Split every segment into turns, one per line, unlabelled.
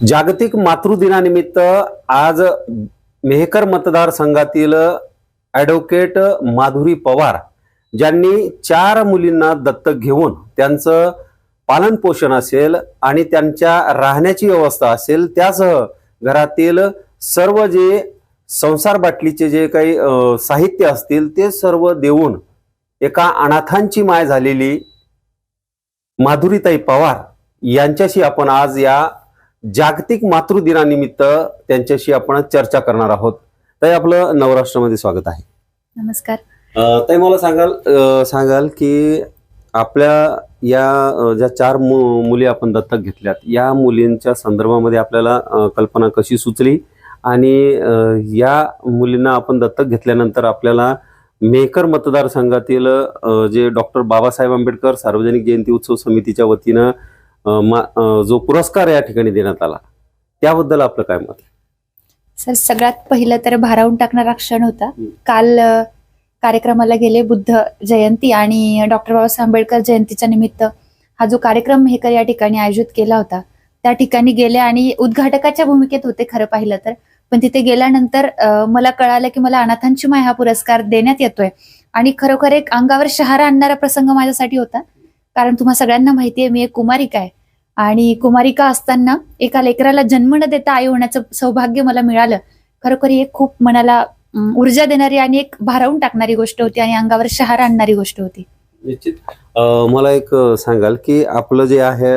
जागतिक मातृदिनानिमित्त आज मेहकर मतदारसंघातील ॲडव्होकेट माधुरी पवार ज्यांनी चार मुलींना दत्तक घेऊन त्यांचं पालनपोषण असेल आणि त्यांच्या राहण्याची व्यवस्था असेल त्यासह घरातील सर्व जे संसार बाटलीचे जे काही साहित्य असतील ते सर्व देऊन एका अनाथांची माय झालेली माधुरीताई पवार यांच्याशी आपण आज या जागतिक मातृदिनानिमित्त त्यांच्याशी आपण चर्चा करणार आहोत. ताई आपलं नवराष्ट्रामध्ये स्वागत आहे.
नमस्कार.
ताई मला सांगाल सांगाल की आपल्या या ज्या चार मुली आपण दत्तक घेतल्यात या मुलींच्या संदर्भामध्ये आपल्याला कल्पना कशी सुचली? आणि या मुलींना आपण दत्तक घेतल्यानंतर आपल्याला मेहकर मतदारसंघातील जे डॉक्टर बाबासाहेब आंबेडकर सार्वजनिक जयंती उत्सव समितीच्या वतीनं जो पुरस्कार या ठिकाणी देण्यात आला त्याबद्दल आपलं काय मत
सर सगळ्यात पहिलं तर भारावून टाकणारा क्षण होता. काल कार्यक्रमाला गेले बुद्ध जयंती आणि डॉक्टर बाबासाहेब आंबेडकर जयंतीच्या निमित्त हा जो कार्यक्रम मेहकर या ठिकाणी आयोजित केला होता त्या ठिकाणी गेले आणि उद्घाटकाच्या भूमिकेत होते खरं पाहिलं तर. पण तिथे गेल्यानंतर मला कळालं की मला अनाथांची माय हा पुरस्कार देण्यात येतोय. आणि खरोखर एक अंगावर शहारा आणणारा प्रसंग माझ्यासाठी होता. कारण तुम्हा सगळ्यांना माहितीये मी एक कुमारिका आहे. आणि कुमारिका असताना एका लेकराला जन्म न देता आई होण्याचं सौभाग्य मला मिळालं. खरोखर एक खूप मनाला ऊर्जा देणारी आणि एक भारावून टाकणारी गोष्ट होती आणि अंगावर शहारा आणणारी गोष्ट होती.
निश्चित. मला एक सांगाल की आपलं जे आहे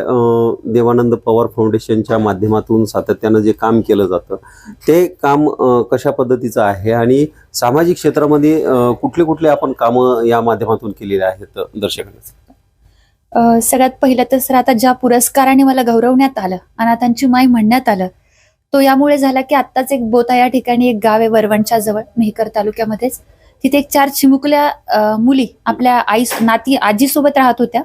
देवानंद पवार फाउंडेशनच्या माध्यमातून सातत्यानं जे काम केलं जातं ते काम कशा पद्धतीचं आहे आणि सामाजिक क्षेत्रामध्ये कुठले कुठले आपण कामं या माध्यमातून केलेले आहेत दर्शकांना?
सगळ्यात पहिलं तर सर आता ज्या पुरस्काराने मला गौरवण्यात आलं अनाथांची माय म्हणण्यात आलं तो यामुळे झाला की आत्ताच एक बोता या ठिकाणी एक गाव आहे वरवणच्या जवळ मेहकर तालुक्यामध्येच. तिथे एक चार चिमुकल्या मुली आपल्या आई नाती आजीसोबत राहत होत्या.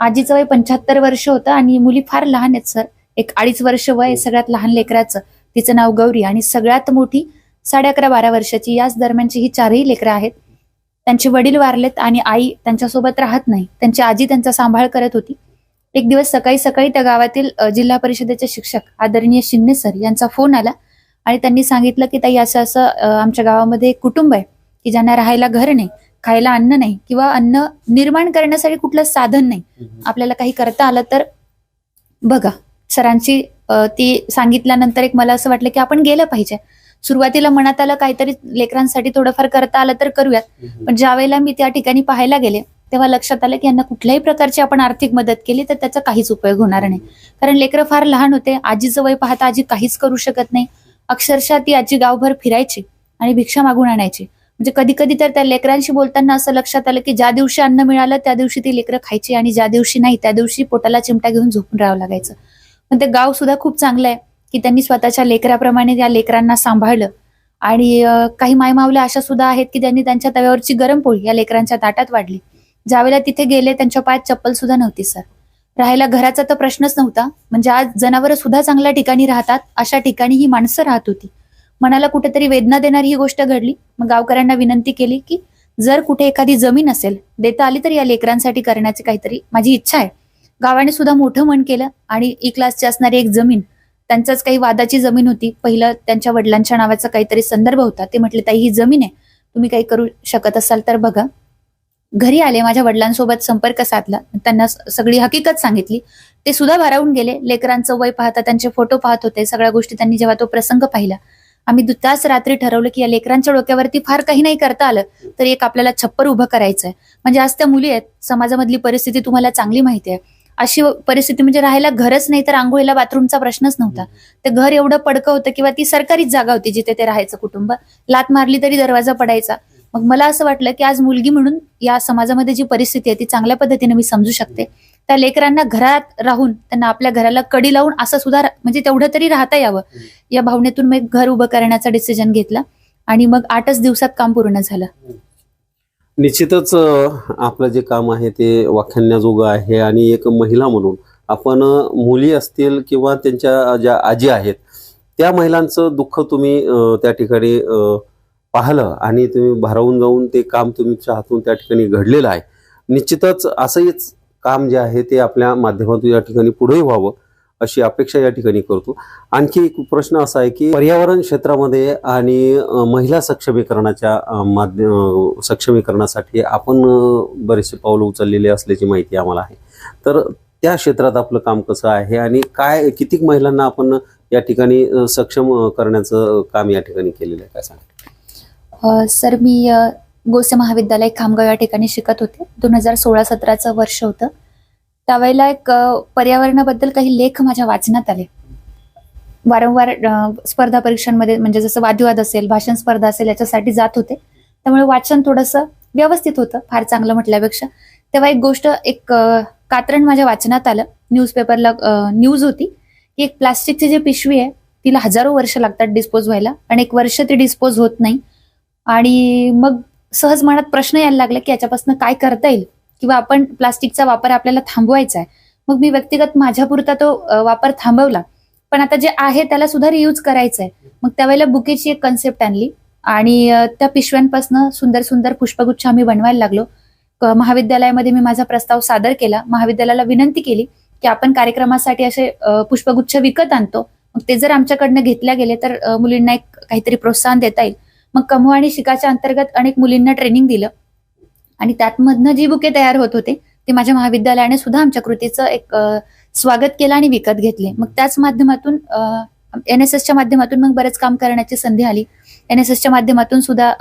आजीचं वय पंच्याहत्तर वर्ष होतं आणि मुली फार लहान आहेत सर. एक अडीच वर्ष वय सगळ्यात लहान लेकराचं. तिचं नाव गौरी आणि सगळ्यात मोठी साडे अकरा बारा वर्षाची याच दरम्यानची ही चारही लेकरं आहेत. त्यांचे वडील वारलेत आणि आई त्यांच्यासोबत राहत नाही. त्यांची आजी त्यांचा सांभाळ करत होती. एक दिवस सकाळी सकाळी त्या गावातील जिल्हा परिषदेचे शिक्षक आदरणीय शिंदे सर यांचा फोन आला आणि त्यांनी सांगितलं की ताई असं असं आमच्या गावामध्ये एक कुटुंब आहे की ज्यांना राहायला घर नाही खायला अन्न नाही किंवा अन्न निर्माण करण्यासाठी कुठलं साधन नाही. आपल्याला काही करता आलं तर बघा. सरांची ती सांगितल्यानंतर एक मला असं वाटलं की आपण गेलं पाहिजे. सुरुवातीला मनात आलं काहीतरी लेकरांसाठी थोडंफार करता आलं तर करूयात. पण ज्या वेळेला मी त्या ठिकाणी पाहायला गेले तेव्हा लक्षात आलं की यांना कुठल्याही प्रकारची आपण आर्थिक मदत केली तर त्याचा काहीच उपयोग होणार नाही. कारण लेकरं फार लहान होते आजीचं वय पाहता आजी काहीच करू शकत नाही. अक्षरशः ती आजी गावभर फिरायची आणि भिक्षा मागून आणायची. म्हणजे कधी कधी तर त्या लेकरांशी बोलताना असं लक्षात आलं की ज्या दिवशी अन्न मिळालं त्या दिवशी ती लेकरं खायची आणि ज्या दिवशी नाही त्या दिवशी पोटाला चिमटा घेऊन झोपून राहावं लागायचं. पण ते गाव सुद्धा खूप चांगलं आहे. की त्यांनी स्वतःच्या लेकराप्रमाणे त्या लेकरांना सांभाळलं. आणि काही मायमावल्या अशा सुद्धा आहेत की त्यांनी त्यांच्या तव्यावरची गरम पोळी या लेकरांच्या ताटात वाढली. ज्यावेळेला तिथे गेले त्यांच्या पायात चप्पल सुद्धा नव्हती सर. राहायला घराचा तर प्रश्नच नव्हता. म्हणजे आज जनावर सुद्धा चांगल्या ठिकाणी राहतात अशा ठिकाणी ही माणसं राहत होती. मनाला कुठेतरी वेदना देणारी ही गोष्ट घडली. मग गावकऱ्यांना विनंती केली की जर कुठे एखादी जमीन असेल देता आली तर या लेकरांसाठी करण्याची काहीतरी माझी इच्छा आहे. गावाने सुद्धा मोठं मन केलं आणि ई क्लासची असणारी एक जमीन त्यांचाच काही वादाची जमीन होती. पहिलं त्यांच्या वडिलांच्या नावाचा काहीतरी संदर्भ होता. ते म्हटले ताई ही जमीन आहे. तुम्ही काही करू शकत असाल तर बघा. घरी आले माझ्या वडिलांसोबत संपर्क साधला. त्यांना सगळी हकीकत सांगितली. ते सुद्धा भारावून गेले. लेकरांचं वय पाहता त्यांचे फोटो पाहत होते. सगळ्या गोष्टी त्यांनी जेव्हा तो प्रसंग पाहिला. आम्ही दुताच रात्री ठरवलं की या लेकरांच्या डोक्यावरती फार काही नाही करता आलं तर एक आपल्याला छप्पर उभं करायचं आहे म्हणजे आज त्या मुली आहेत. समाजामधली परिस्थिती तुम्हाला चांगली माहिती आहे. अशी परिस्थिती म्हणजे राहायला घरच नाही तर आंघोळीला बाथरूमचा प्रश्नच नव्हता. ते घर एवढं पडकं होतं किंवा ती सरकारीच जागा होती जिथे ते राहायचं कुटुंब. लात मारली तरी दरवाजा पडायचा. मग मला असं वाटलं की आज मुलगी म्हणून या समाजामध्ये जी परिस्थिती आहे ती चांगल्या पद्धतीने मी समजू शकते. त्या लेकरांना घरात राहून त्यांना आपल्या घराला कडी लावून असं सुद्धा म्हणजे तेवढं तरी राहता यावं. या भावनेतून मी घर उभं करण्याचा डिसिजन घेतला आणि मग आठच दिवसात काम पूर्ण झालं.
निश्चितच आपलं जे काम आहे ते वाख्यान्याजोगं आहे आणि एक महिला म्हणून आपण मुली असतील किंवा त्यांच्या ज्या आजी आहेत त्या महिलांचं दुःख तुम्ही त्या ठिकाणी पाहिलं आणि तुम्ही भारावून जाऊन ते काम तुमच्या हातून त्या ठिकाणी घडलेलं आहे. निश्चितच असंच काम जे आहे ते आपल्या माध्यमातून या ठिकाणी पुढेही व्हावं. अशी अपेक्षा या ठिकाणी करतो. आणखी एक प्रश्न असा आहे की पर्यावरण क्षेत्रामध्ये आणि महिला सक्षमीकरणाच्या माध्यम सक्षमीकरणासाठी आपण बरेचसे पावलं उचललेले असल्याची माहिती आम्हाला आहे. तर त्या क्षेत्रात आपलं काम कसं आहे आणि काय किती महिलांना आपण या ठिकाणी सक्षम करण्याचं काम या ठिकाणी केलेलं आहे? काय सांगा
सर मी गोसे महाविद्यालय खामगाव या ठिकाणी शिकत होते. दोन हजार सोळा सतराचं वर्ष होतं. त्यावेळेला एक पर्यावरणाबद्दल काही लेख माझ्या वाचनात आले. वारंवार स्पर्धा परीक्षांमध्ये म्हणजे जसं वादविवाद असेल भाषण स्पर्धा असेल याच्यासाठी जात होते. त्यामुळे वाचन थोडंसं व्यवस्थित होतं फार चांगलं म्हटल्यापेक्षा. तेव्हा एक गोष्ट एक कात्रण माझ्या वाचनात आलं. न्यूजपेपरला न्यूज होती की एक प्लास्टिकची जी पिशवी आहे तिला हजारो वर्ष लागतात डिस्पोज व्हायला आणि एक वर्ष ती डिस्पोज होत नाही. आणि मग सहज मनात प्रश्न यायला लागला की याच्यापासून काय करता येईल? किंवा आपण प्लास्टिकचा वापर आपल्याला थांबवायचा आहे. मग मी व्यक्तिगत माझ्यापुरता तो वापर थांबवला. पण आता जे आहे त्याला सुद्धा रियूज करायचं आहे मग त्यावेळेला बुकेची एक कन्सेप्ट आणली आणि त्या पिशव्यांपासून सुंदर सुंदर पुष्पगुच्छ आम्ही बनवायला लागलो. महाविद्यालयामध्ये मी माझा प्रस्ताव सादर केला. महाविद्यालयाला विनंती केली की आपण कार्यक्रमासाठी असे पुष्पगुच्छ विकत आणतो. मग ते जर आमच्याकडनं घेतल्या गेले तर मुलींना एक काहीतरी प्रोत्साहन देता येईल. मग कमू आणि शिकाच्या अंतर्गत अनेक मुलींना ट्रेनिंग दिलं. आणि त्यातमधनं जी बुके तयार होत होते ते माझ्या महाविद्यालयाने सुद्धा आमच्या कृतीचं एक स्वागत केलं आणि विकत घेतले. मग त्याच माध्यमातून एन एस एसच्या माध्यमातून मग बरेच काम करण्याची संधी आली. एन एस एसच्या माध्यमातून सुद्धा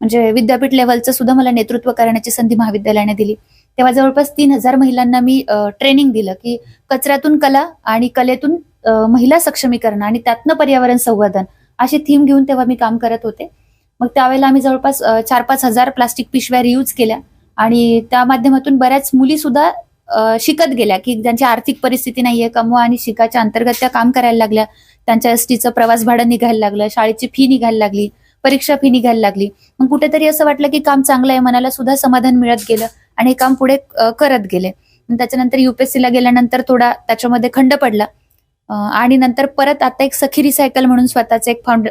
म्हणजे विद्यापीठ लेवलचं सुद्धा मला नेतृत्व करण्याची संधी महाविद्यालयाने दिली. तेव्हा जवळपास तीन हजार महिलांना मी ट्रेनिंग दिलं की कचऱ्यातून कला आणि कलेतून महिला सक्षमीकरण आणि त्यातनं पर्यावरण संवर्धन अशी थीम घेऊन तेव्हा मी काम करत होते. मग त्यावेळेला आम्ही जवळपास चार पाच हजार प्लास्टिक पिशव्या रियूज केल्या. आणि त्या माध्यमातून बऱ्याच मुली सुद्धा शिकत गेल्या की ज्यांची आर्थिक परिस्थिती नाहीये कमवा आणि शिकाच्या अंतर्गत त्या काम करायला लागल्या. त्यांच्या एसटीचं प्रवास भाडं निघायला लागलं शाळेची फी निघायला लागली परीक्षा फी निघायला लागली. मग कुठेतरी असं वाटलं की काम चांगलं आहे मनाला सुद्धा समाधान मिळत गेलं आणि हे काम पुढे करत गेले. त्याच्यानंतर युपीएससीला गेल्यानंतर थोडा त्याच्यामध्ये खंड पडला. आणि नंतर परत आता एक सखी रिसायकल म्हणून स्वतःच एक फाउंड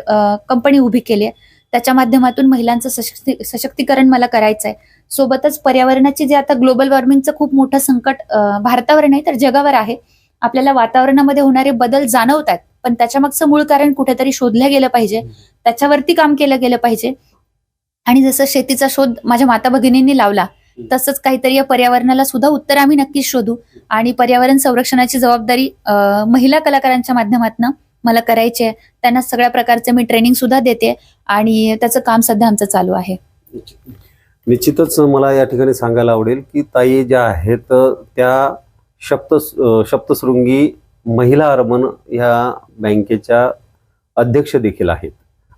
कंपनी उभी केली आहे. त्याच्या माध्यमातून महिलांचं सशक्ती सशक्तीकरण मला करायचं आहे सोबतच पर्यावरणाची जे आता ग्लोबल वॉर्मिंगचं खूप मोठं संकट भारतावर नाही तर जगावर आहे. आपल्याला वातावरणामध्ये होणारे बदल जाणवतात पण त्याच्या मागचं मूळ कारण कुठेतरी शोधलं गेलं पाहिजे. त्याच्यावरती काम केलं गेलं पाहिजे. आणि जसं शेतीचा शोध माझ्या माता भगिनींनी लावला तसंच काहीतरी या पर्यावरणाला सुद्धा उत्तर आम्ही नक्कीच शोधू. आणि पर्यावरण संरक्षणाची जबाबदारी महिला कलाकारांच्या माध्यमातून मला करायचे आहे त्यांना सगळ्या प्रकारचे मी ट्रेनिंग सुद्धा देते आणि त्याचं काम सध्या आमचं चालू आहे.
निश्चितच मला या ठिकाणी सांगायला आवडेल की ताई ज्या आहेत त्या शप्त शप्तशृंगी महिला अर्बन ह्या बँकेच्या अध्यक्ष देखील आहेत.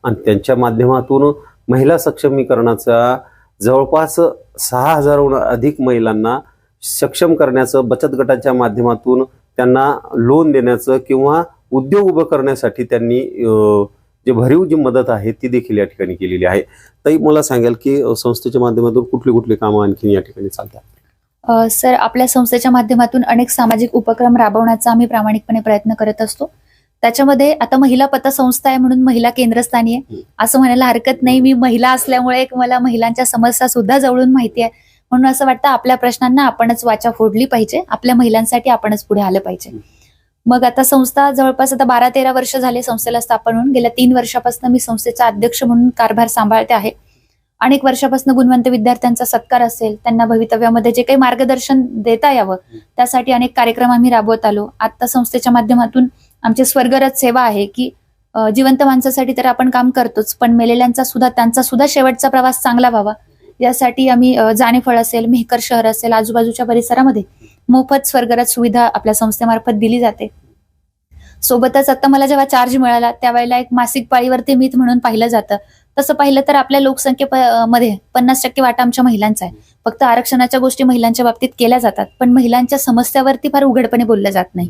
आणि त्यांच्या माध्यमातून महिला सक्षमीकरणाचा जवळपास सहा हजारहून अधिक महिलांना सक्षम करण्याचं बचत गटाच्या माध्यमातून त्यांना लोन देण्याचं किंवा उद्योग उभं करण्यासाठी त्यांनी जे भरीव जी मदत आहे ती देखील या ठिकाणी केलेली आहे. ताई मला सांगाल की संस्थेच्या माध्यमातून कुठली कुठली कामं आणखीन या ठिकाणी चालतात?
सर आपल्या संस्थेच्या माध्यमातून अनेक सामाजिक उपक्रम राबवण्याचा आम्ही प्रामाणिकपणे प्रयत्न करत असतो. त्याच्यामध्ये आता महिला पतसंस्था आहे म्हणून महिला केंद्रस्थानी आहे. असं म्हणायला हरकत नाही. मी महिला असल्यामुळे एक मला महिलांच्या समस्या सुद्धा जवळून माहिती आहे. म्हणून असं वाटतं आपल्या प्रश्नांना आपणच वाचा फोडली पाहिजे. आपल्या महिलांसाठी आपणच पुढे आलं पाहिजे. मग आता संस्था जवळपास आता बारा तेरा वर्ष झाले संस्थेला स्थापन होऊन. गेल्या तीन वर्षापासून मी संस्थेचा अध्यक्ष म्हणून कारभार सांभाळते आहे. अनेक वर्षापासून गुणवंत विद्यार्थ्यांचा सत्कार असेल त्यांना भवितव्यामध्ये जे काही मार्गदर्शन देता यावं त्यासाठी अनेक कार्यक्रम आम्ही राबवत आलो. आता संस्थेच्या माध्यमातून आमची स्वर्गरथ सेवा आहे की जिवंत माणसासाठी तर आपण काम करतोच पण मेलेल्यांचा सुद्धा त्यांचा सुद्धा शेवटचा प्रवास चांगला व्हावा. यासाठी आम्ही जाणेफळ असेल मेहकर शहर असेल आजूबाजूच्या परिसरामध्ये मोफत स्वर्गरथ सुविधा आपल्या संस्थेमार्फत दिली जाते. सोबतच आता मला जेव्हा चार्ज मिळाला त्यावेळेला एक मासिक पाळीवरती मीत म्हणून पाहिलं जातं. तसं पाहिलं तर आपल्या लोकसंख्येमध्ये पन्नास टक्के वाटा आमच्या महिलांचा आहे. फक्त आरक्षणाच्या गोष्टी महिलांच्या बाबतीत केल्या जातात पण महिलांच्या समस्यावरती फार उघडपणे बोललं जात नाही.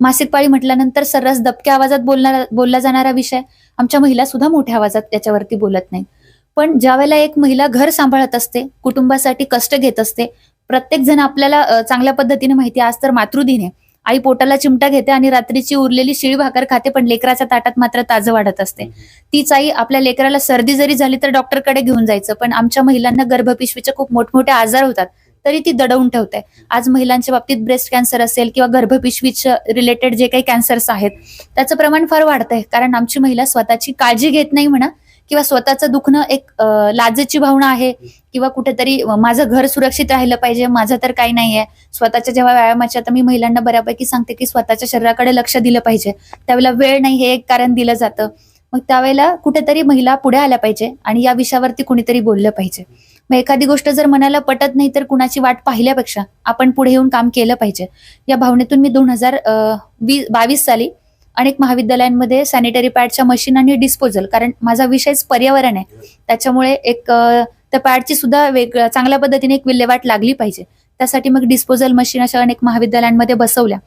मासिक पाळी म्हटल्यानंतर सर्रास दबक्या आवाजात बोलणार बोलला जाणारा विषय आमच्या महिला सुद्धा मोठ्या आवाजात त्याच्यावरती बोलत नाही पण ज्या वेळेला एक महिला घर सांभाळत असते कुटुंबासाठी कष्ट घेत असते प्रत्येक जण आपल्याला चांगल्या पद्धतीने माहिती आहे. आज तर मातृदिन आई पोटाला चिमटा घेते आणि रात्रीची उरलेली शिळी भाकर खाते पण लेकराच्या ताटात मात्र ताजं वाढत असते. तीच आई आपल्या लेकराला सर्दी जरी झाली तर डॉक्टरकडे घेऊन जायचं पण आमच्या महिलांना गर्भपिशवीचे खूप मोठमोठे आजार होतात तरी ती दडवून ठेवते. आज महिलांच्या बाबतीत ब्रेस्ट कॅन्सर असेल किंवा गर्भपिशवीच्या रिलेटेड जे काही कॅन्सर्स आहेत त्याचं प्रमाण फार वाढतंय कारण आमची महिला स्वतःची काळजी घेत नाही म्हणा किंवा स्वतःचं दुखणं एक लाजेची भावना आहे किंवा कुठेतरी माझं घर सुरक्षित राहिलं पाहिजे माझं तर काही नाहीये. स्वतःच्या जेव्हा व्यायामाच्या आता मी महिलांना बऱ्यापैकी सांगते की स्वतःच्या शरीराकडे लक्ष दिलं पाहिजे. त्यावेळेला वेळ नाही हे एक कारण दिलं जातं. मग त्यावेळेला कुठेतरी महिला पुढे आल्या पाहिजे आणि या विषयावरती कुणीतरी बोललं पाहिजे. मग एखादी गोष्ट जर मनाला पटत नाही तर कुणाची वाट पाहिल्यापेक्षा आपण पुढे येऊन काम केलं पाहिजे. या भावनेतून मी दोन हजार बावीस साली अनेक महाविद्यालयांमध्ये सॅनिटरी पॅडच्या मशीन आणि डिस्पोजल कारण माझा विषयच पर्यावरण आहे. त्याच्यामुळे एक त्या पॅडची सुद्धा वेग चांगल्या पद्धतीने एक विल्हेवाट लागली पाहिजे. त्यासाठी मग डिस्पोजल मशीन अशा अनेक महाविद्यालयांमध्ये बसवल्या.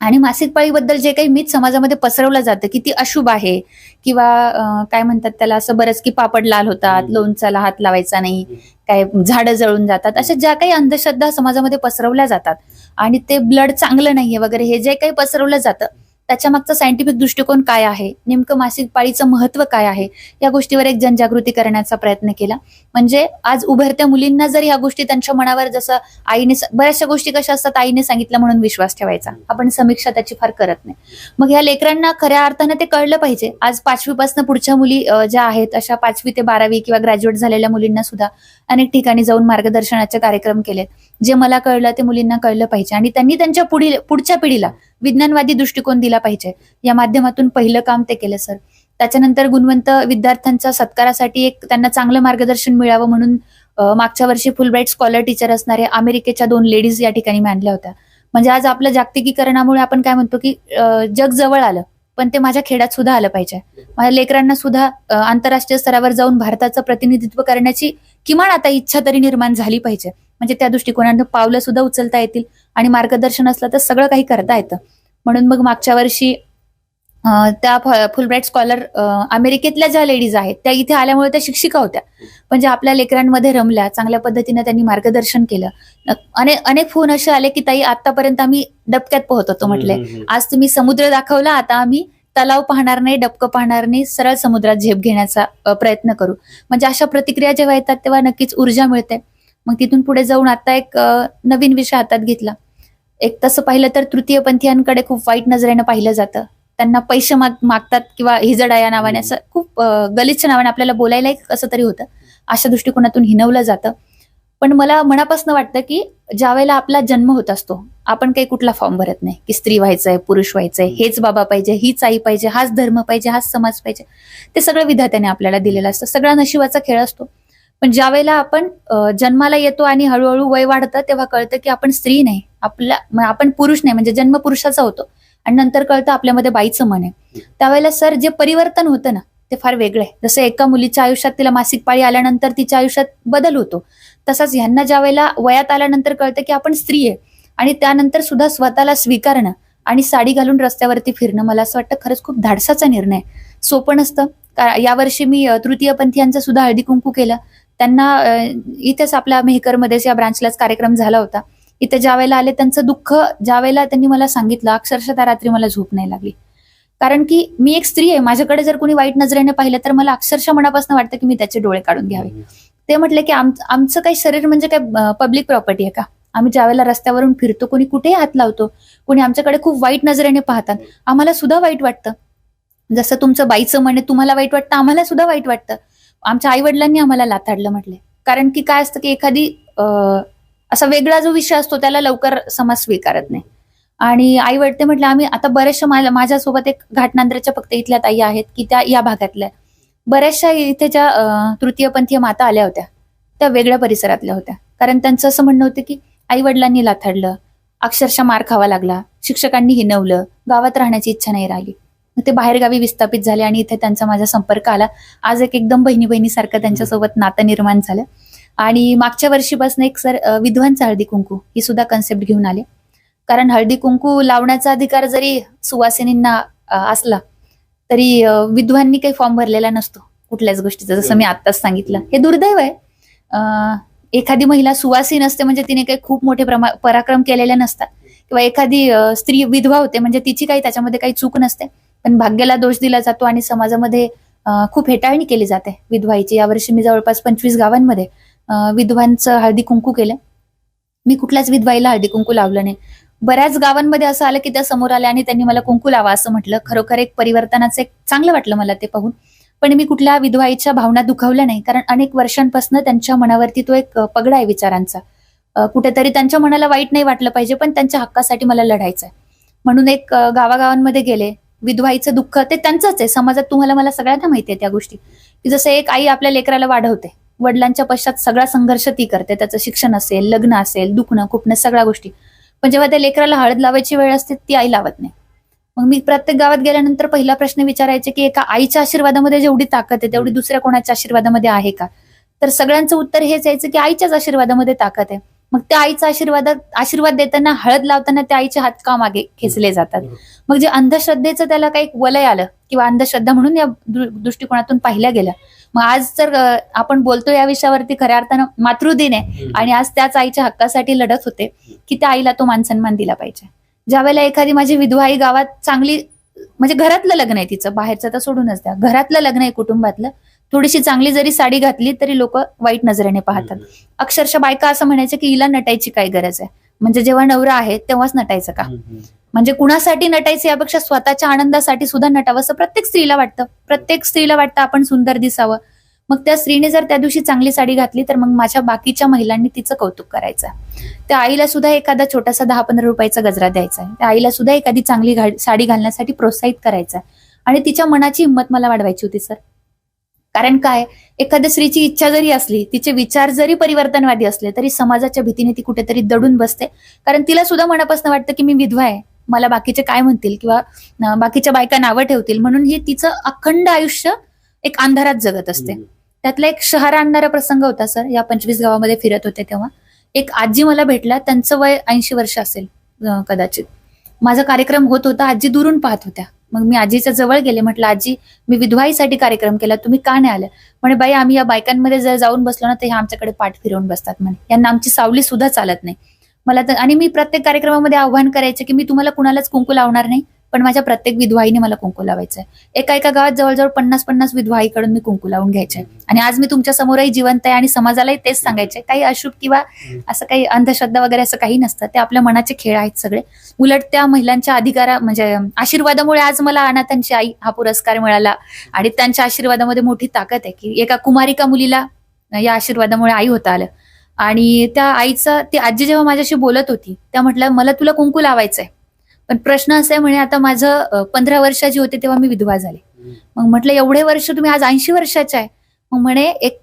आणि मासिक पाळीबद्दल जे काही मीच समाजामध्ये पसरवलं जातं की ती अशुभ आहे किंवा काय म्हणतात त्याला असं बरंच की पापड लाल होतात. लोणचाला हात लावायचा नाही काय झाडं जळून जातात अशा ज्या काही अंधश्रद्धा समाजामध्ये पसरवल्या जातात. आणि ते ब्लड चांगलं नाहीये वगैरे हे जे काही पसरवलं जातं त्याच्या मागचा सायंटिफिक दृष्टिकोन काय आहे? नेमकं मासिक पाळीचं महत्त्व काय आहे? या गोष्टीवर एक जनजागृती करण्याचा प्रयत्न केला. म्हणजे आज उभरत्या मुलींना जर या गोष्टी त्यांच्या मनावर जसं आईने बऱ्याचशा गोष्टी कशा असतात आईने सांगितलं म्हणून विश्वास ठेवायचा. आपण समीक्षा त्याची फार करत नाही. मग ह्या लेकरांना खऱ्या अर्थानं ते कळलं पाहिजे. आज पाचवीपासून पुढच्या मुली ज्या आहेत अशा पाचवी ते बारावी किंवा ग्रॅज्युएट झालेल्या मुलींना सुद्धा अनेक ठिकाणी जाऊन मार्गदर्शनाचे कार्यक्रम केलेत. जे मला कळलं ते मुलींना कळलं पाहिजे. आणि त्यांनी त्यांच्या पुढील पुढच्या पिढीला विज्ञानवादी दृष्टिकोन दिला पाहिजे. या माध्यमातून पहिलं काम ते केलं सर त्याच्यानंतर गुणवंत विद्यार्थ्यांच्या सत्कारासाठी एक त्यांना चांगलं मार्गदर्शन मिळावं म्हणून मागच्या वर्षी फुलब्राईट स्कॉलर टीचर असणारे अमेरिकेच्या दोन लेडीज या ठिकाणी मांडल्या होत्या. म्हणजे आज आपल्या जागतिकीकरणामुळे आपण काय म्हणतो की जग जवळ आलं पण ते माझ्या खेड्यात सुद्धा आलं पाहिजे. माझ्या लेकरांना सुद्धा आंतरराष्ट्रीय स्तरावर जाऊन भारताचं प्रतिनिधित्व करण्याची किमान आता इच्छा तरी निर्माण झाली पाहिजे. म्हणजे त्या दृष्टिकोनानं पावलं सुद्धा उचलता येतील आणि मार्गदर्शन असलं तर सगळं काही करता येतं. म्हणून मग मागच्या वर्षी अं, त्या फुलब्राईट स्कॉलर अमेरिकेतल्या ज्या लेडीज आहेत त्या इथे आल्यामुळे त्या शिक्षिका होत्या. म्हणजे आपल्या लेकरांमध्ये रमल्या चांगल्या पद्धतीने त्यांनी मार्गदर्शन केलं. अनेक अनेक फोन असे आले की ताई आतापर्यंत आम्ही डबक्यात पोहत होतो म्हटले. आज तुम्ही समुद्र दाखवला आता आम्ही तलाव पाहणार नाही डबकं पाहणार नाही सरळ समुद्रात झेप घेण्याचा प्रयत्न करू. म्हणजे अशा प्रतिक्रिया जेव्हा येतात तेव्हा नक्कीच ऊर्जा मिळते. मग तिथून पुढे जाऊन आता एक नवीन विषय हातात घेतला. एक तसं पाहिलं तर तृतीयपंथीयांकडे खूप वाईट नजरेनं पाहिलं जातं. त्यांना पैसे माग मागतात किंवा हिजडा या नावाने असं खूप गलिच्छ नावाने आपल्याला बोलायला कसं तरी होतं. अशा दृष्टिकोनातून हिनवलं जातं. पण मला मनापासून वाटतं की ज्यावेळेला आपला जन्म होत असतो आपण काही कुठला फॉर्म भरत नाही की स्त्री व्हायचंय पुरुष व्हायचंय हेच बाबा पाहिजे हीच आई पाहिजे हाच धर्म पाहिजे हाच समाज पाहिजे. ते सगळं विधात्याने आपल्याला दिलेलं असतं. सगळा नशिबाचा खेळ असतो. पण ज्यावेळेला आपण जन्माला येतो आणि हळूहळू वय वाढतं तेव्हा कळतं की आपण स्त्री नाही. आपला आपण पुरुष नाही म्हणजे जन्म पुरुषाचा होतो आणि नंतर कळतं आपल्यामध्ये बाईचं मन आहे. त्यावेळेला सर जे परिवर्तन होतं ना ते फार वेगळं आहे. जसं एका मुलीच्या आयुष्यात तिला मासिक पाळी आल्यानंतर तिच्या आयुष्यात बदल होतो. तसंच ह्यांना ज्या वेळेला वयात आल्यानंतर कळतं की आपण स्त्री आहे आणि त्यानंतर सुद्धा स्वतःला स्वीकारणं आणि साडी घालून रस्त्यावरती फिरणं मला असं वाटतं खरंच खूप धाडसाचा निर्णय सोपं नसतं. यावर्षी मी अ, तृतीयपंथीयांचं सुद्धा हळदी कुंकू केलं. त्यांना इथेच आपल्या मेहकरमध्येच या ब्रांचलाच कार्यक्रम झाला होता. इथे ज्या वेळेला आले त्यांचं दुःख ज्या वेळेला त्यांनी मला सांगितलं अक्षरशः त्या रात्री मला झोप नाही लागली. कारण की मी एक स्त्री आहे माझ्याकडे जर कोणी वाईट नजरेने पाहिलं तर मला अक्षरशः मनापासून वाटतं की मी त्याचे डोळे काढून घ्यावे. ते म्हटले की आम आमचं काही शरीर म्हणजे काय पब्लिक प्रॉपर्टी आहे का? आम्ही ज्यावेळेला रस्त्यावरून फिरतो कोणी कुठेही हात लावतो कोणी आमच्याकडे खूप वाईट नजरेने पाहतात. आम्हाला सुद्धा वाईट वाटतं. जसं तुमचं बाईचं म्हणे तुम्हाला वाईट वाटतं आम्हाला सुद्धा वाईट वाटतं. आमच्या आई वडिलांनी आम्हाला लाथाडलं म्हटले कारण की काय असतं की एखादी असा वेगळा जो विषय असतो त्याला लवकर समाज स्वीकारत नाही. आणि आई वडते म्हटलं आम्ही आता बऱ्याचशा माझ्यासोबत एक घाटनांद्राच्या फक्त इथल्या ताई आहेत की त्या या भागातल्या. बऱ्याचशा इथे ज्या तृतीयपंथीय माता आल्या होत्या. त्या वेगळ्या परिसरातल्या होत्या. कारण त्यांचं असं म्हणणं होतं की आई वडिलांनी लाथाडलं अक्षरशः मार खावा लागला शिक्षकांनी हिनवलं गावात राहण्याची इच्छा नाही राहिली. ते बाहेरगावी विस्थापित झाले आणि इथे त्यांचा माझा संपर्क आला. आज एक एकदम बहिणी बहिणीसारखं त्यांच्यासोबत नातं निर्माण झालं. आणि मागच्या वर्षीपासून एक सर विध्वंस हळदी कुंकू ही सुद्धा कन्सेप्ट घेऊन आले. कारण हळदी कुंकू लावण्याचा अधिकार जरी सुवासिनींना असला तरी विधवांनी काही फॉर्म भरलेला नसतो कुठल्याच गोष्टीचा. जसं मी आत्ताच सांगितलं. हे दुर्दैव आहे. एखादी महिला सुवासीन असते म्हणजे तिने काही खूप मोठे प्रमा पराक्रम केलेले नसतात. किंवा एखादी स्त्री विधवा होते म्हणजे तिची काही त्याच्यामध्ये काही चूक नसते. पण भाग्याला दोष दिला जातो आणि समाजामध्ये खूप हेटाळणी केली जाते विधवाईची. यावर्षी मी जवळपास पंचवीस गावांमध्ये विधवांचं हळदी कुंकू केलं. मी कुठल्याच विधवाईला हळदी कुंकू लावलं नाही. बऱ्याच गावांमध्ये असं आलं की त्या समोर आल्या आणि त्यांनी मला कुंकू लावा असं म्हटलं. खरोखर एक परिवर्तनाचं एक चांगलं वाटलं मला ते पाहून. पण मी कुठल्या विधवाईच्या भावना दुखावल्या नाही. कारण अनेक वर्षांपासून त्यांच्या मनावरती तो एक पगडा आहे विचारांचा. कुठेतरी त्यांच्या मनाला वाईट नाही वाटलं पाहिजे पण त्यांच्या हक्कासाठी मला लढायचं आहे म्हणून एक गावागावांमध्ये गेले. विधवाईचं दुःख ते त्यांचंच आहे. समाजात तुम्हाला मला सगळ्यांना माहिती आहे त्या गोष्टी. की जसं एक आई आपल्या लेकराला वाढवते. वडिलांच्या पश्चात सगळा संघर्ष ती करते. त्याचं शिक्षण असेल लग्न असेल दुखणं खुपणं सगळ्या गोष्टी. पण जेव्हा त्या लेकराला हळद लावायची वेळ असते ती आई लावत नाही. मग मी प्रत्येक गावात गेल्यानंतर पहिला प्रश्न विचारायचे की एका आईच्या आशीर्वादामध्ये जेवढी ताकद आहे तेवढी दुसऱ्या कोणाच्या आशीर्वादामध्ये आहे का? तर सगळ्यांचं उत्तर हेच यायचं की आईच्याच आशीर्वादामध्ये ताकद आहे. मग त्या आईचा आशीर्वादात आशीर्वाद देताना हळद लावताना त्या आईचे हात का मागे खेचले जातात? मग जे अंधश्रद्धेचं त्याला काही वलय आलं किंवा अंधश्रद्धा म्हणून या दृष्टिकोनातून पाहिल्या गेल्या. मग आज जर आपण बोलतो या विषयावरती खऱ्या अर्थानं मातृदिन आहे. आणि आज त्याच आईच्या हक्कासाठी लढत होते की त्या आईला तो मानसन्मान दिला पाहिजे. ज्यावेळेला एखादी माझी विधवा आई गावात चांगली म्हणजे घरातलं लग्न आहे तिचं बाहेरचं तर सोडूनच द्या. घरातलं लग्न आहे कुटुंबातलं थोडीशी चांगली जरी साडी घातली तरी लोक वाईट नजरेने पाहतात. अक्षरशः बायका असं म्हणायचं की हिला नटायची काय गरज आहे? म्हणजे जेव्हा नवरा आहे तेव्हाच नटायचं का? म्हणजे कुणासाठी नटायचं यापेक्षा स्वतःच्या आनंदासाठी सुद्धा नटावं असं प्रत्येक स्त्रीला वाटतं. प्रत्येक स्त्रीला वाटतं आपण सुंदर दिसावं. मग त्या स्त्रीने जर त्या दिवशी चांगली साडी घातली तर मग माझ्या बाकीच्या महिलांनी तिचं कौतुक करायचं. त्या आईला सुद्धा एखादा छोटासा दहा पंधरा रुपयाचा गजरा द्यायचा आहे. त्या आईला सुद्धा एखादी चांगली साडी घालण्यासाठी प्रोत्साहित करायचं आणि तिच्या मनाची हिंमत मला वाढवायची होती सर. कारण काय? एखाद्या स्त्रीची इच्छा जरी असली तिचे विचार जरी परिवर्तनवादी असले तरी समाजाच्या भीतीने ती कुठेतरी दडून बसते. कारण तिला सुद्धा मनापासून वाटतं की मी विधवा आहे. मला बाकीचे काय म्हणतील किंवा बाकीच्या बायका नावं ठेवतील. म्हणून ही तिचं अखंड आयुष्य एक अंधारात जगत असते. त्यातला एक शहर आणणारा प्रसंग होता सर. या पंचवीस गावामध्ये फिरत होते तेव्हा. एक आजी मला भेटला. त्यांचं वय ऐंशी वर्ष असेल कदाचित. माझा कार्यक्रम होत होता. आजी दुरून पाहत होत्या. मग मी आजीच्या जवळ गेले. म्हटलं आजी मी विधवाईसाठी कार्यक्रम केला. तुम्ही का नाही आले म्हणे बाई आम्ही या बायकांमध्ये जर जाऊन बसलो ना तर ह्या आमच्याकडे पाठ फिरवून बसतात. म्हणे यांना आमची सावली सुद्धा चालत नाही. मला तर आणि मी प्रत्येक कार्यक्रमामध्ये आव्हान करायचे की मी तुम्हाला कुणालाच कुंकू लावणार नाही. पण माझ्या प्रत्येक विधवाईने मला कुंकू लावायचं आहे एका एका गावात जवळजवळ पन्नास पन्नास विधवाईकडून मी कुंकू लावून घ्यायचे. आणि आज मी तुमच्या समोरही जिवंत आहे आणि समाजालाही तेच सांगायचे. काही अशुभ किंवा असं काही अंधश्रद्धा वगैरे असं काही नसतं. ते आपल्या मनाचे खेळ आहेत सगळे. उलट त्या महिलांच्या अधिकारा म्हणजे आशीर्वादामुळे आज मला अनाथांची आई हा पुरस्कार मिळाला. आणि त्यांच्या आशीर्वादामध्ये मोठी ताकद आहे की एका कुमारिका मुलीला या आशीर्वादामुळे आई होता आलं. आणि त्या आईचं ती आजी जेव्हा माझ्याशी बोलत होती त्या म्हटलं मला तुला कुंकू लावायचंय. पण प्रश्न असा आहे म्हणे आता माझं पंधरा वर्षाची होते तेव्हा मी विधवा झाले. मग म्हटलं एवढे वर्ष तुम्ही आज ऐंशी वर्षाचे आहे. मग म्हणे एक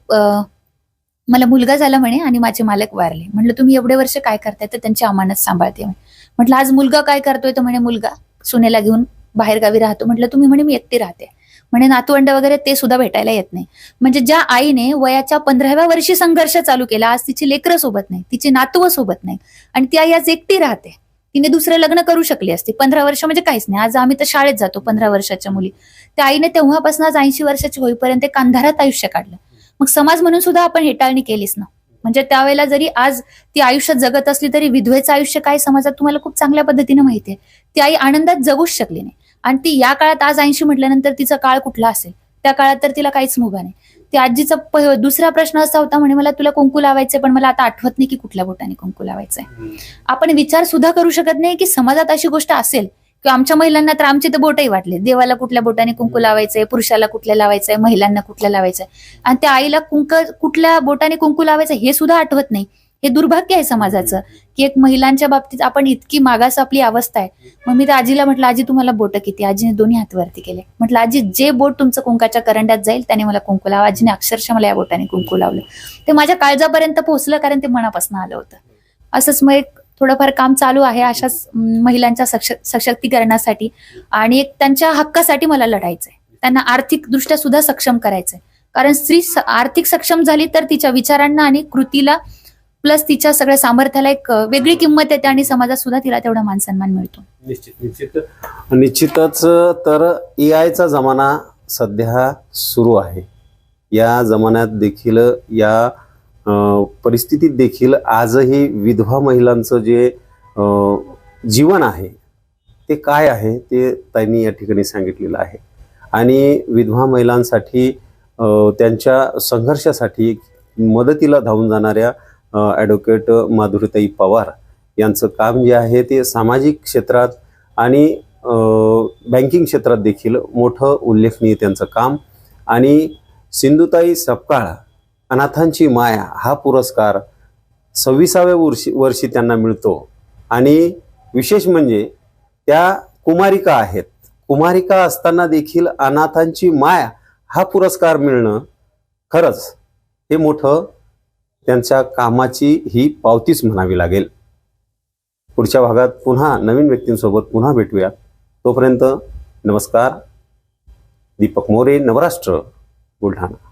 मला मुलगा झाला म्हणे आणि माझे मालक वारले. म्हटलं तुम्ही एवढे वर्ष काय करताय? तर त्यांची अमानत सांभाळते म्हटलं आज मुलगा काय करतोय? तर म्हणे मुलगा सुनेला घेऊन बाहेरगावी राहतो. म्हटलं तुम्ही म्हणे मी एकटी राहते. म्हणे नातवंड वगैरे ते सुद्धा भेटायला येत नाही. म्हणजे ज्या आईने वयाच्या पंधराव्या वर्षी संघर्ष चालू केला आज तिची लेकरं सोबत नाही तिची नातवं सोबत नाही आणि ती आई आज एकटी राहते. तिने दुसरं लग्न करू शकली असती. पंधरा वर्ष म्हणजे काहीच नाही. आज आम्ही तर शाळेत जातो पंधरा वर्षाच्या मुली. त्या आईने तेव्हापासून आज ऐंशी वर्षाची होईपर्यंत एक अंधारात आयुष्य काढलं. मग समाज म्हणून सुद्धा आपण हेटाळणी केलीच ना. म्हणजे त्यावेळेला जरी आज ती आयुष्यात जगत असली तरी विधवेचं आयुष्य काय समाजात तुम्हाला खूप चांगल्या पद्धतीने माहिती आहे ती आई आनंदात जगूच शकली नाही. आणि ती या काळात आज ऐंशी म्हटल्यानंतर तिचा काळ कुठला असेल? त्या काळात तर तिला काहीच मुभा नाही. ती आजीचा दुसरा प्रश्न असा होता म्हणे मला तुला कुंकू लावायचंय पण मला आता आठवत नाही की कुठल्या बोटाने कुंकू लावायचंय. आपण विचार सुद्धा करू शकत नाही की समाजात अशी गोष्ट असेल किंवा आमच्या महिलांना तर आमचे तर बोटही वाटले. देवाला कुठल्या बोटाने कुंकू लावायचंय पुरुषाला कुठल्या लावायचंय महिलांना कुठल्या लावायचंय. आणि त्या आईला कुंक कुठल्या बोटाने कुंकू लावायचं हे सुद्धा आठवत नाही. हे दुर्भाग्य आहे समाजाचं की एक महिलांच्या बाबतीत आपण इतकी मागास आपली अवस्था आहे. मग मी तर आजीला म्हटलं आजी तुम्हाला बोट किती? आजीने दोन्ही हातवरती केले. म्हटलं आजी जे बोट तुमचं कुंकाच्या करंड्यात जाईल त्याने मला कुंकू लावा. आजीने अक्षरशः मला या बोटाने कुंकू लावलं. ते माझ्या काळजापर्यंत पोहोचलं कारण ते मनापासून आलं होतं. असंच मग एक थोडंफार काम चालू आहे अशाच महिलांच्या सक्ष सशक्तीकरणासाठी आणि एक त्यांच्या हक्कासाठी मला लढायचंय. त्यांना आर्थिक दृष्ट्या सुद्धा सक्षम करायचंय. कारण स्त्री स- आर्थिक सक्षम झाली तर तिच्या विचारांना आणि कृतीला प्लस तिच्या सगळ्या सामर्थ्याला एक वेगळी किंमत येते आणि समाजात सुद्धा तिला तेवढा मान सन्मान मिळतो.
निश्चित निश्चित. निश्चितच तर ए आयचा जमाना सध्या सुरू आहे. या जमान्यात देखील या परिस्थितीत देखील आजही विधवा महिलांचं जे जीवन आहे ते काय आहे ते त्यांनी या ठिकाणी सांगितलेलं आहे. आणि विधवा महिलांसाठी त्यांच्या संघर्षासाठी मदतीला धावून जाणाऱ्या ॲडव्होकेट माधुरीताई पवार यांचं काम जे आहे ते सामाजिक क्षेत्रात आणि बँकिंग क्षेत्रात देखील मोठं उल्लेखनीय त्यांचं काम. आणि सिंधुताई सपकाळ अनाथांची माया हा पुरस्कार सव्वीसाव्या वर्षी वर्षी त्यांना मिळतो. आणि विशेष म्हणजे त्या कुमारिका आहेत. कुमारिका असताना देखील अनाथांची माया हा पुरस्कार मिळणं खरंच हे मोठं त्यांच्या कामाची ही पावतीच म्हणावी लागेल. पुढच्या भागात पुन्हा नवीन व्यक्तींसोबत पुन्हा भेटूया तोपर्यंत नमस्कार. दीपक मोरे नवराष्ट्र बुलढाणा.